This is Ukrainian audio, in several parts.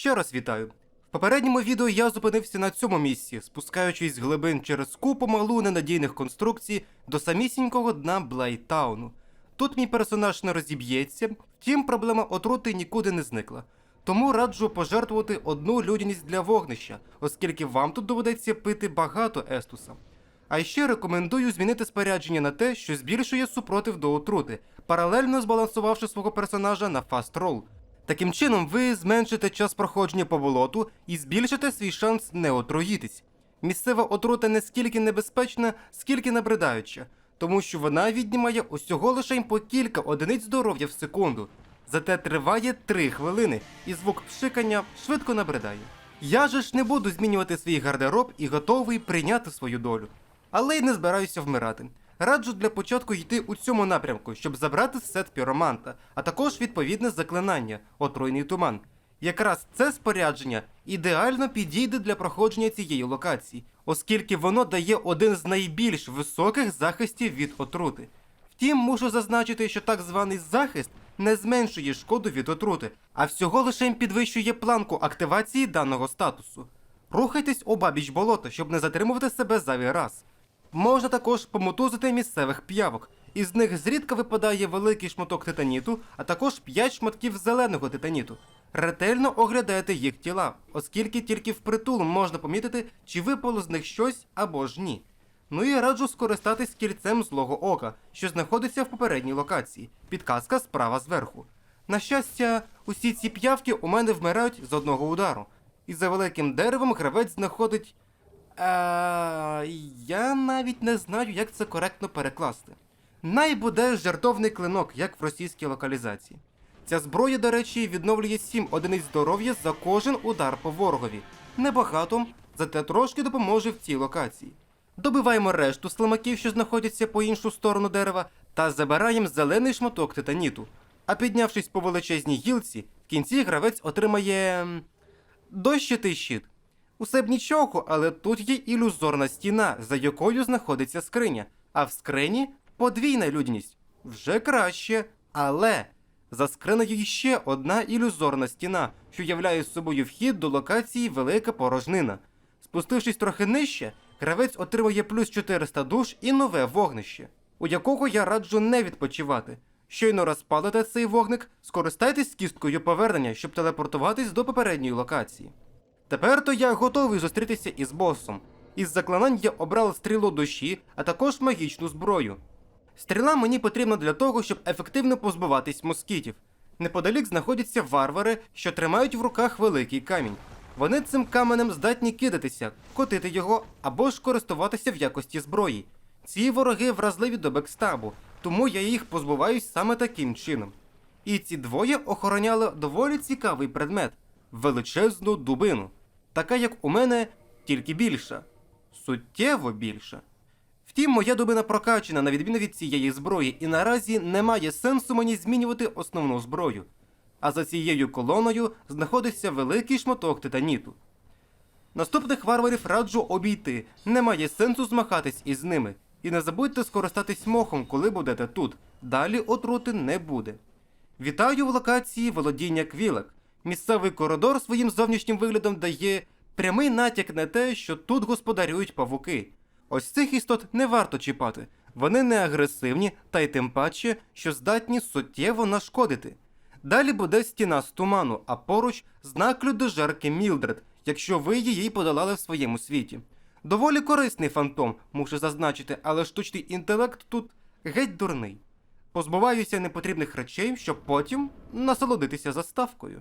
Ще раз вітаю. В попередньому відео я зупинився на цьому місці, спускаючись з глибин через купу малу ненадійних конструкцій до самісінького дна Блайтауну. Тут мій персонаж не розіб'ється, втім проблема отрути нікуди не зникла. Тому раджу пожертвувати одну людяність для вогнища, оскільки вам тут доведеться пити багато естуса. А ще рекомендую змінити спорядження на те, що збільшує супротив до отрути, паралельно збалансувавши свого персонажа на фаст рол. Таким чином, ви зменшите час проходження по болоту і збільшите свій шанс не отруїтись. Місцева отрута не скільки небезпечна, скільки набридаюча, тому що вона віднімає усього лише по кілька одиниць здоров'я в секунду. Зате триває 3 хвилини, і звук пшикання швидко набридає. Я же ж не буду змінювати свій гардероб і готовий прийняти свою долю. Але й не збираюся вмирати. Раджу для початку йти у цьому напрямку, щоб забрати сет піроманта, а також відповідне заклинання отруйний туман. Якраз це спорядження ідеально підійде для проходження цієї локації, оскільки воно дає один з найбільш високих захистів від отрути. Втім, мушу зазначити, що так званий захист не зменшує шкоду від отрути, а всього лише підвищує планку активації даного статусу. Рухайтесь обабіч болота, щоб не затримувати себе зайвий раз. Можна також помотузити місцевих п'явок. Із них зрідка випадає великий шматок титаніту, а також 5 шматків зеленого титаніту. Ретельно оглядайте їх тіла, оскільки тільки впритул можна помітити, чи випало з них щось або ж ні. Ну і раджу скористатись кільцем злого ока, що знаходиться в попередній локації. Підказка справа зверху. На щастя, усі ці п'явки у мене вмирають з одного удару. І за великим деревом гравець знаходить. Е, я навіть не знаю, як це коректно перекласти. Най буде жертовний клинок, як в російській локалізації. Ця зброя, до речі, відновлює 7 одиниць здоров'я за кожен удар по ворогові. Небагато, зате трошки допоможе в цій локації. Добиваємо решту слимаків, що знаходяться по іншу сторону дерева, та забираємо зелений шматок титаніту. А піднявшись по величезній гілці, в кінці гравець отримає. дощитий щит. Усе б нічого, але тут є ілюзорна стіна, за якою знаходиться скриня, а в скрині подвійна людяність. Вже краще, але за скринею ще одна ілюзорна стіна, що являє собою вхід до локації Велика Порожнина. Спустившись трохи нижче, гравець отримує плюс 400 душ і нове вогнище, у якого я раджу не відпочивати. Щойно розпалите цей вогник, скористайтесь кісткою повернення, щоб телепортуватись до попередньої локації. Тепер то я готовий зустрітися із босом. Із заклинань я обрав стрілу душі, а також магічну зброю. Стріла мені потрібна для того, щоб ефективно позбуватись москітів. Неподалік знаходяться варвари, що тримають в руках великий камінь. Вони цим каменем здатні кидатися, котити його або ж користуватися в якості зброї. Ці вороги вразливі до бекстабу, тому я їх позбуваюсь саме таким чином. І ці двоє охороняли доволі цікавий предмет величезну дубину, така як у мене, тільки більша, суттєво більша. Втім, моя дубина прокачена на відміну від цієї зброї, і наразі немає сенсу мені змінювати основну зброю. А за цією колоною знаходиться великий шматок титаніту. Наступних варварів раджу обійти, немає сенсу змахатись із ними. І не забудьте скористатись мохом, коли будете тут. Далі отрути не буде. Вітаю в локації володіння квілек. Місцевий коридор своїм зовнішнім виглядом дає прямий натяк на те, що тут господарюють павуки. Ось цих істот не варто чіпати. Вони не агресивні, та й тим паче, що здатні суттєво нашкодити. Далі буде стіна з туману, а поруч знак людожерки Мілдред, якщо ви її подолали в своєму світі. Доволі корисний фантом, мушу зазначити, але штучний інтелект тут геть дурний. Позбуваюся непотрібних речей, щоб потім насолодитися заставкою.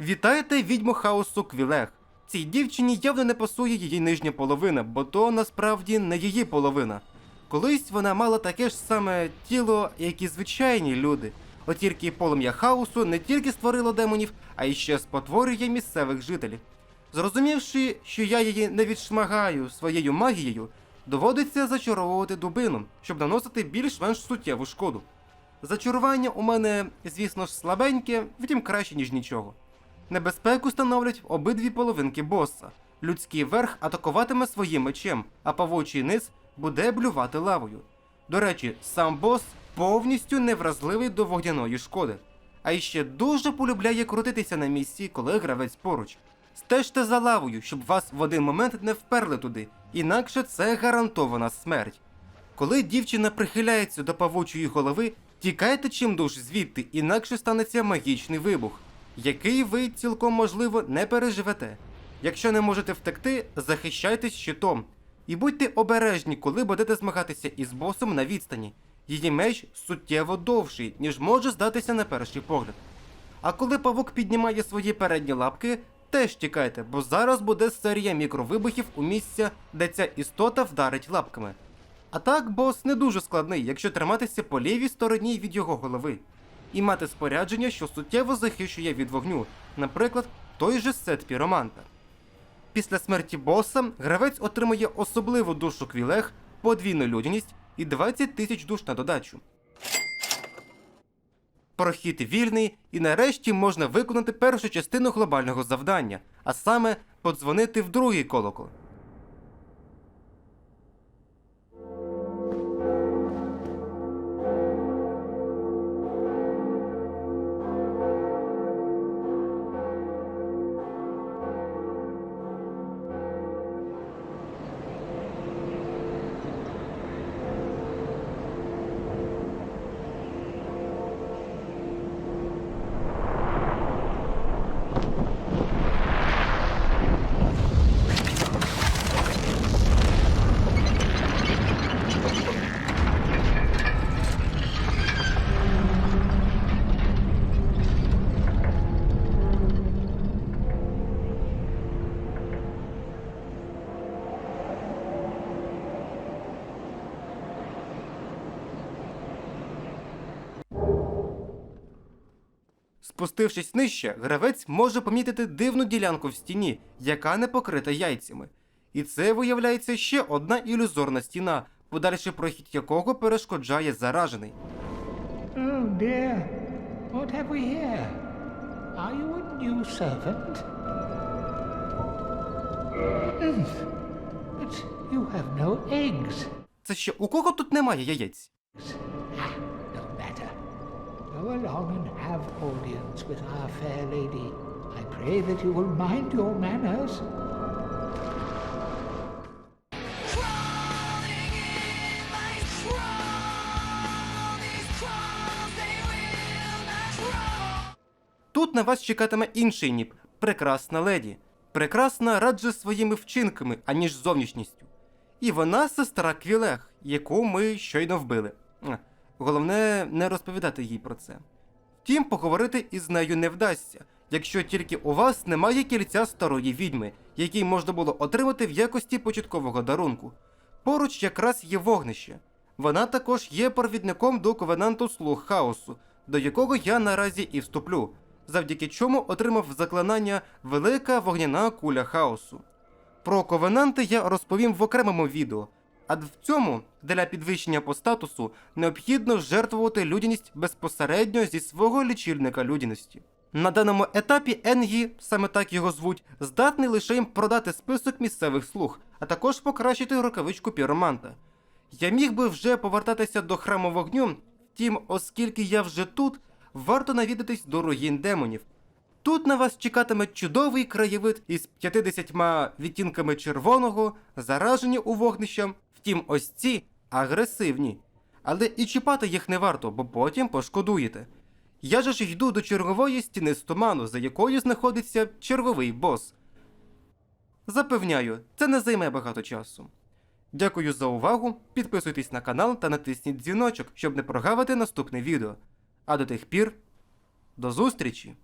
Вітаєте відьму хаосу Квілех. Цій дівчині явно не пасує її нижня половина, бо то насправді не її половина. Колись вона мала таке ж саме тіло, як і звичайні люди. От тільки полум'я хаосу не тільки створило демонів, а й ще спотворює місцевих жителів. Зрозумівши, що я її не відшмагаю своєю магією, доводиться зачаровувати дубину, щоб наносити більш-менш суттєву шкоду. Зачарування у мене, звісно ж, слабеньке, втім краще, ніж нічого. Небезпеку становлять обидві половинки боса. Людський верх атакуватиме своїм мечем, а павучий низ буде блювати лавою. До речі, сам бос повністю невразливий до вогняної шкоди. А іще дуже полюбляє крутитися на місці, коли гравець поруч. Стежте за лавою, щоб вас в один момент не вперли туди, інакше це гарантована смерть. Коли дівчина прихиляється до павучої голови, тікайте чимдуж звідти, інакше станеться магічний вибух, який ви цілком можливо не переживете. Якщо не можете втекти, захищайтесь щитом. І будьте обережні, коли будете змагатися із босом на відстані. Її меч суттєво довший, ніж може здатися на перший погляд. А коли павук піднімає свої передні лапки, теж тікайте, бо зараз буде серія мікровибухів у місця, де ця істота вдарить лапками. А так, бос не дуже складний, якщо триматися по лівій стороні від його голови, і мати спорядження, що суттєво захищує від вогню, наприклад, той же сет піроманта. Після смерті боса гравець отримує особливу душу квілех, подвійну людяність і 20 тисяч душ на додачу. Прохід вільний, і нарешті можна виконати першу частину глобального завдання, а саме подзвонити в другий колокол. Спустившись нижче, гравець може помітити дивну ділянку в стіні, яка не покрита яйцями. І це виявляється ще одна ілюзорна стіна, подальший прохід якого перешкоджає заражений. Oh dear, what have we here? Are you a new servant? Hmm, But you have no eggs. Це ще у кого тут немає яєць? Ah. Go along and have audience with our fair lady. I pray that you will mind your manners. Тут на вас чекатиме інший ніп прекрасна леді. Прекрасна радше своїми вчинками, аніж зовнішністю. І вона сестра Квілех, яку ми щойно вбили. Головне не розповідати їй про це. Втім, поговорити із нею не вдасться, якщо тільки у вас немає кільця старої відьми, який можна було отримати в якості початкового дарунку. Поруч якраз є вогнище. Вона також є провідником до ковенанту слуг хаосу, до якого я наразі і вступлю, завдяки чому отримав заклинання Велика вогняна куля хаосу. Про ковенанти я розповім в окремому відео, а в цьому для підвищення по статусу необхідно жертвувати людяність безпосередньо зі свого лічильника людяності. На даному етапі Енгі, саме так його звуть, здатний лише їм продати список місцевих слуг, а також покращити рукавичку піроманта. Я міг би вже повертатися до храму вогню, втім, оскільки я вже тут, варто навідатись до руїн демонів. Тут на вас чекатиме чудовий краєвид із 50 відтінками червоного, заражені у вогнища, втім, ось ці агресивні. Але і чіпати їх не варто, бо потім пошкодуєте. Я же ж йду до чергової стіни з туману, за якою знаходиться черговий бос. Запевняю, це не займе багато часу. Дякую за увагу, підписуйтесь на канал та натисніть дзвіночок, щоб не прогавити наступне відео. А до тих пір, до зустрічі!